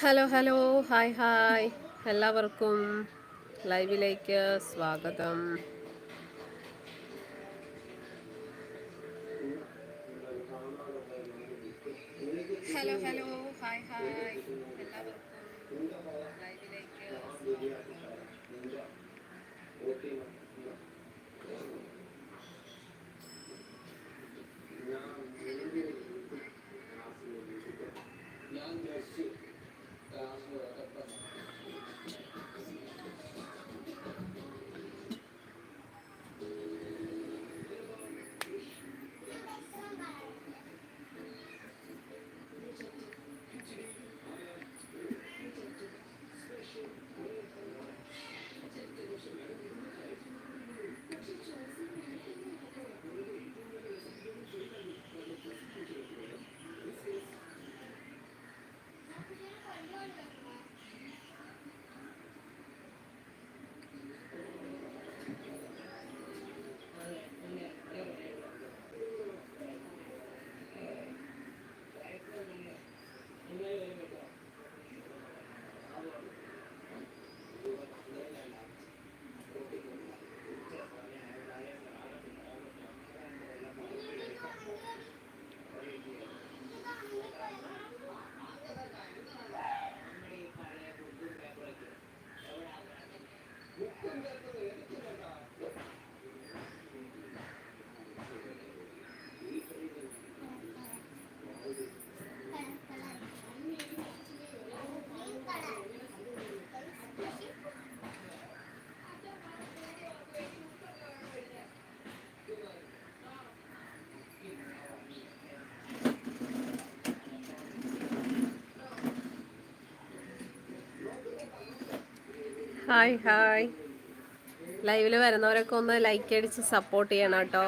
Hello hello hi hi എല്ലാവർക്കും ലൈവിലേക്ക് സ്വാഗതം ഹലോ ഹലോ ഹായ് ഹായ് എല്ലാവർക്കും ലൈവിലേക്ക് ഹായ് ഹായ്. ലൈവിൽ വരുന്നവരൊക്കെ ഒന്ന് ലൈക്ക് അടിച്ച് സപ്പോർട്ട് ചെയ്യണം കേട്ടോ.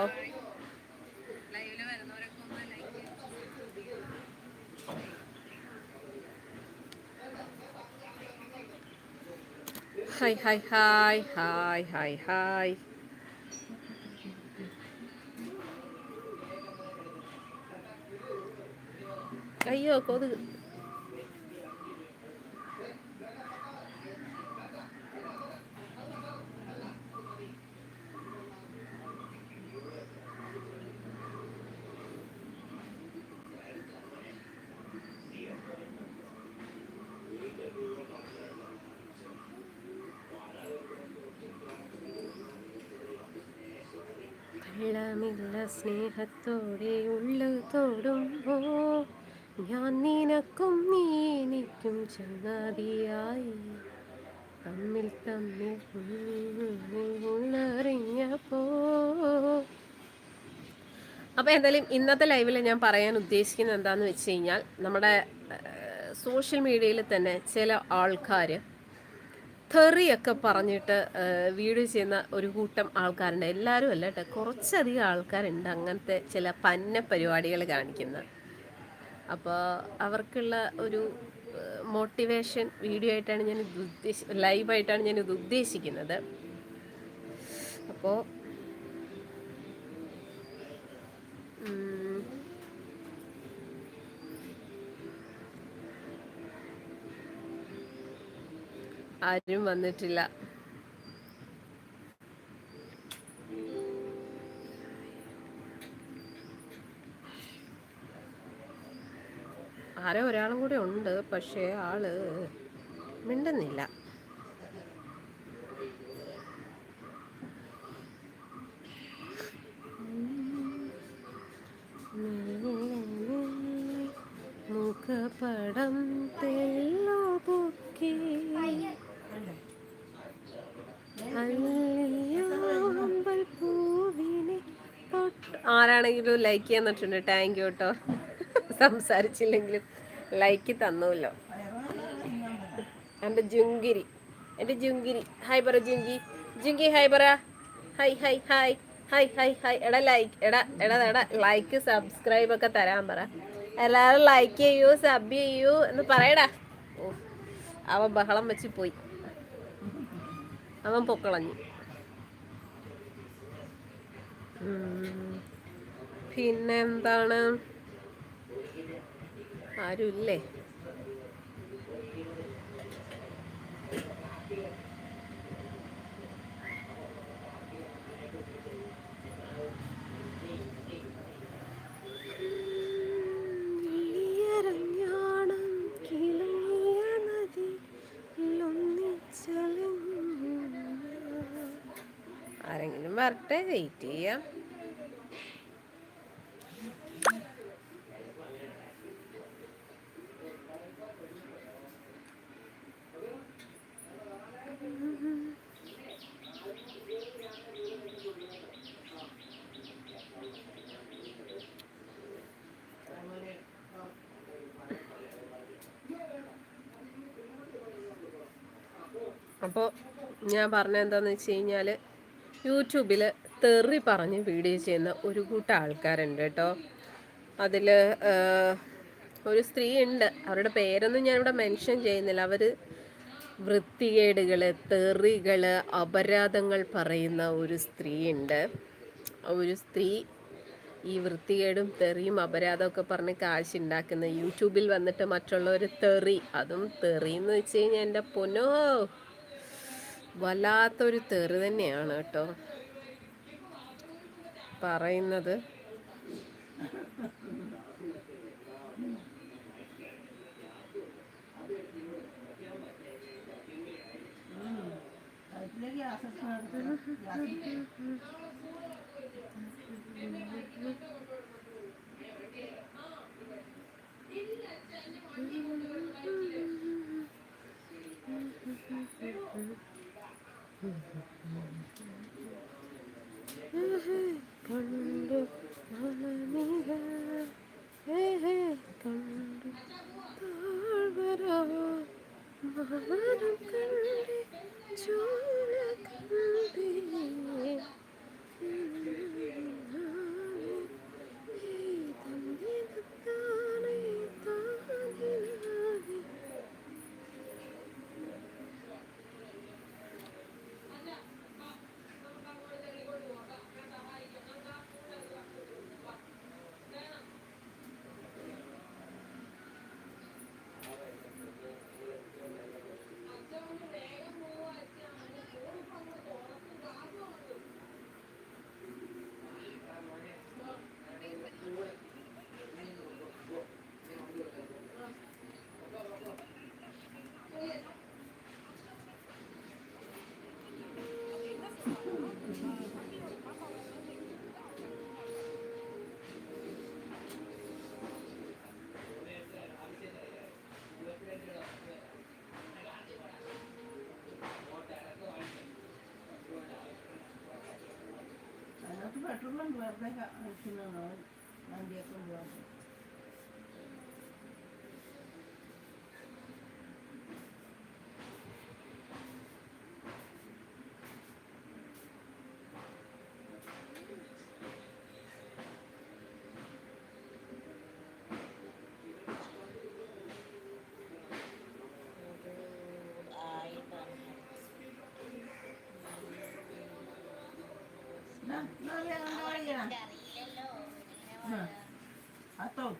Hi hi hi hi hi hi അയ്യോ കൊതുക്. വെള്ളമില്ല സ്നേഹത്തോടെ ഉള്ളു തോടുമ്പോ ഞാൻ നിനക്കും നീ എനിക്കും തമ്മിൽ തമ്മിൽ ഉള്ളറിഞ്ഞപ്പോ. അപ്പോൾ എന്തായാലും ഇന്നത്തെ ലൈവിൽ ഞാൻ പറയാൻ ഉദ്ദേശിക്കുന്നത് എന്താണെന്ന് വെച്ച് കഴിഞ്ഞാൽ നമ്മുടെ സോഷ്യൽ മീഡിയയിൽ തന്നെ ചില ആൾക്കാർ തെറിയൊക്കെ പറഞ്ഞിട്ട് വീഡിയോ ചെയ്യുന്ന ഒരു കൂട്ടം ആൾക്കാരുണ്ട്. എല്ലാവരും അല്ല കേട്ടോ കുറച്ചധികം ആൾക്കാരുണ്ട് അങ്ങനത്തെ ചില പന്ന പരിപാടികൾ കാണിക്കുന്ന. അപ്പോൾ അവർക്കുള്ള ഒരു മോട്ടിവേഷൻ വീഡിയോ ആയിട്ടാണ് ഞാൻ ഇത് ഉദ്ദേശി ലൈവായിട്ടാണ് ഞാൻ ഇത് ഉദ്ദേശിക്കുന്നത്. അപ്പോൾ ആരും വന്നിട്ടില്ല. ആരോ ഒരാളും കൂടെ ഉണ്ട് പക്ഷേ ആൾ മിണ്ടുന്നില്ല. ആരാണെങ്കിലും ലൈക്ക് ചെയ്യാൻ തന്നിട്ടുണ്ട് താങ്ക് യു കേട്ടോ സംസാരിച്ചില്ലെങ്കിലും ലൈക്ക് തന്നല്ലോ. എന്റെ ജുങ്കിരി. എന്റെ ജുങ്കിരി. ഹായ് പറ ജുങ്കി. ജുങ്കി ഹായ് പറ. Hi hi hi hi hi hi എടാ ലൈക്ക് എടാ എടാ എടാ. ലൈക്ക് സബ്സ്ക്രൈബ് ഒക്കെ തരാൻ പറ. എല്ലാവരും ലൈക്ക് ചെയ്യൂ സബ് ചെയ്യൂ എന്ന് പറയടാ. ഓ അവ ബഹളം വെച്ച് പോയി. അവൻ പൊക്കളഞ്ഞു. പിന്നെ എന്താണ് ആരുമില്ലേ വരട്ടെ വെയിറ്റ് ചെയ്യാം. അപ്പോൾ ഞാൻ പറഞ്ഞ എന്താണെന്ന് വെച്ച് കഴിഞ്ഞാൽ യൂട്യൂബിൽ തെറി പറഞ്ഞ് വീഡിയോ ചെയ്യുന്ന ഒരു കൂട്ടം ആൾക്കാരുണ്ട് കേട്ടോ. അതിൽ ഒരു സ്ത്രീ ഉണ്ട് അവരുടെ പേരൊന്നും ഞാനിവിടെ മെൻഷൻ ചെയ്യുന്നില്ല. അവർ വൃത്തികേടുകൾ തെറികൾ അപരാധങ്ങൾ പറയുന്ന ഒരു സ്ത്രീ ഉണ്ട് ഒരു സ്ത്രീ ഈ വൃത്തികേടും തെറിയും അപരാധമൊക്കെ പറഞ്ഞ് കാശുണ്ടാക്കുന്ന യൂട്യൂബിൽ വന്നിട്ട് മറ്റുള്ളവർ തെറി. അതും തെറി എന്ന് വെച്ച് കഴിഞ്ഞാൽ എന്റെ പൊന്നോ! വല്ലാത്തൊരു തെറി തന്നെയാണ് കേട്ടോ പറയുന്നത്. കണ്ടു മലനിര കണ്ടു താഴ്വര മാനം കണ്ടേ ചോല കണ്ടേ naman, grabe ka. Ang sinunod. Nandiyan ko grabe. Ato.